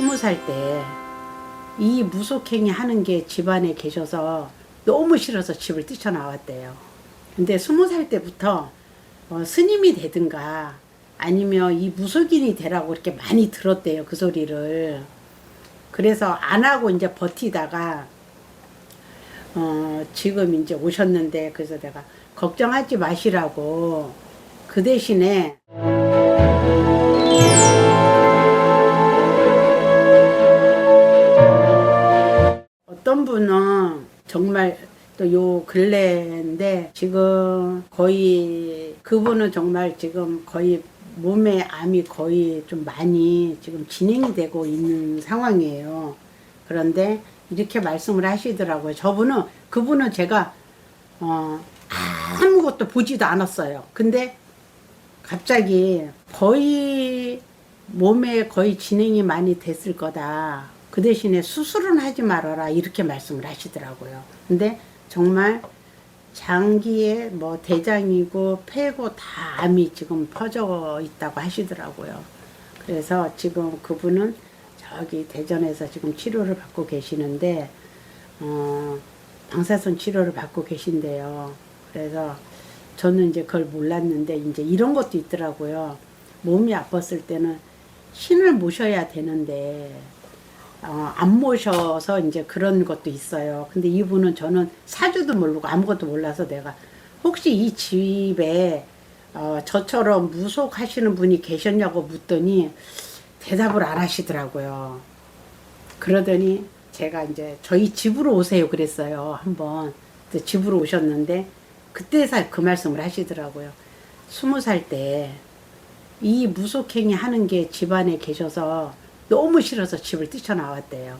스무 살 때 이 무속행위 하는 게 집안에 계셔서 너무 싫어서 집을 뛰쳐나왔대요. 근데 스무 살 때부터 어, 스님이 되든가 아니면 이 무속인이 되라고 이렇게 많이 들었대요. 그 소리를. 그래서 안 하고 이제 버티다가 어, 지금 이제 오셨는데 그래서 내가 걱정하지 마시라고 그 대신에 어떤 분은 정말 또 요 근래인데 지금 거의 그분은 정말 지금 거의 몸에 암이 거의 좀 많이 지금 진행이 되고 있는 상황이에요. 그런데 이렇게 말씀을 하시더라고요. 저분은 그분은 제가 어 아무것도 보지도 않았어요. 근데 갑자기 거의 몸에 거의 진행이 많이 됐을 거다. 그 대신에 수술은 하지 말아라. 이렇게 말씀을 하시더라고요. 근데 정말 장기에 뭐 대장이고 폐고 다 암이 지금 퍼져 있다고 하시더라고요. 그래서 지금 그분은 저기 대전에서 지금 치료를 받고 계시는데 어, 방사선 치료를 받고 계신데요. 그래서 저는 이제 그걸 몰랐는데 이제 이런 것도 있더라고요. 몸이 아팠을 때는 신을 모셔야 되는데 어, 안 모셔서 이제 그런 것도 있어요. 근데 이분은 저는 사주도 모르고 아무것도 몰라서 내가 혹시 이 집에 어, 저처럼 무속하시는 분이 계셨냐고 묻더니 대답을 안 하시더라고요. 그러더니 제가 이제 저희 집으로 오세요 그랬어요. 한번 집으로 오셨는데 그때서 그 말씀을 하시더라고요. 스무 살 때 이 무속행위 하는 게 집안에 계셔서 너무 싫어서 집을 뛰쳐나왔대요.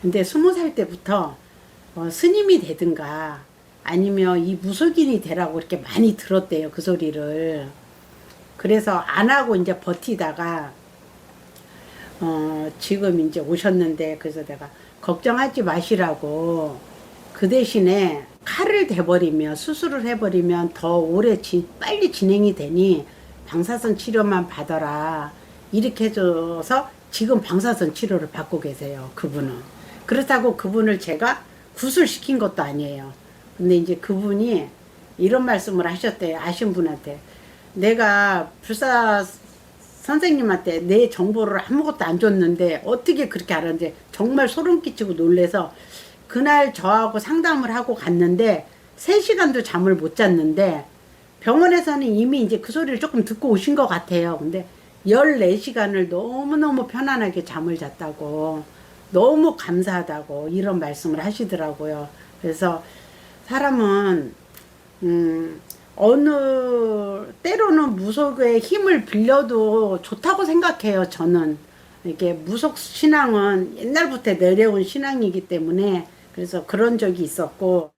근데 스무 살 때부터 어, 스님이 되든가 아니면 이 무속인이 되라고 이렇게 많이 들었대요. 그 소리를. 그래서 안 하고 이제 버티다가 어, 지금 이제 오셨는데 그래서 내가 걱정하지 마시라고 그 대신에 칼을 대버리면 수술을 해버리면 더 오래 지, 빨리 진행이 되니 방사선 치료만 받아라 이렇게 해줘서 지금 방사선 치료를 받고 계세요 그분은. 그렇다고 그분을 제가 구술시킨 것도 아니에요. 근데 이제 그분이 이런 말씀을 하셨대요 아신 분한테. 내가 불사 선생님한테 내 정보를 아무것도 안 줬는데 어떻게 그렇게 알았는지 정말 소름 끼치고 놀래서 그날 저하고 상담을 하고 갔는데 3시간도 잠을 못 잤는데 병원에서는 이미 이제 그 소리를 조금 듣고 오신 것 같아요. 근데 14시간을 너무너무 편안하게 잠을 잤다고 너무 감사하다고 이런 말씀을 하시더라고요. 그래서 사람은 음 어느 때로는 무속의 힘을 빌려도 좋다고 생각해요. 저는 이게 무속 신앙은 옛날부터 내려온 신앙이기 때문에 그래서 그런 적이 있었고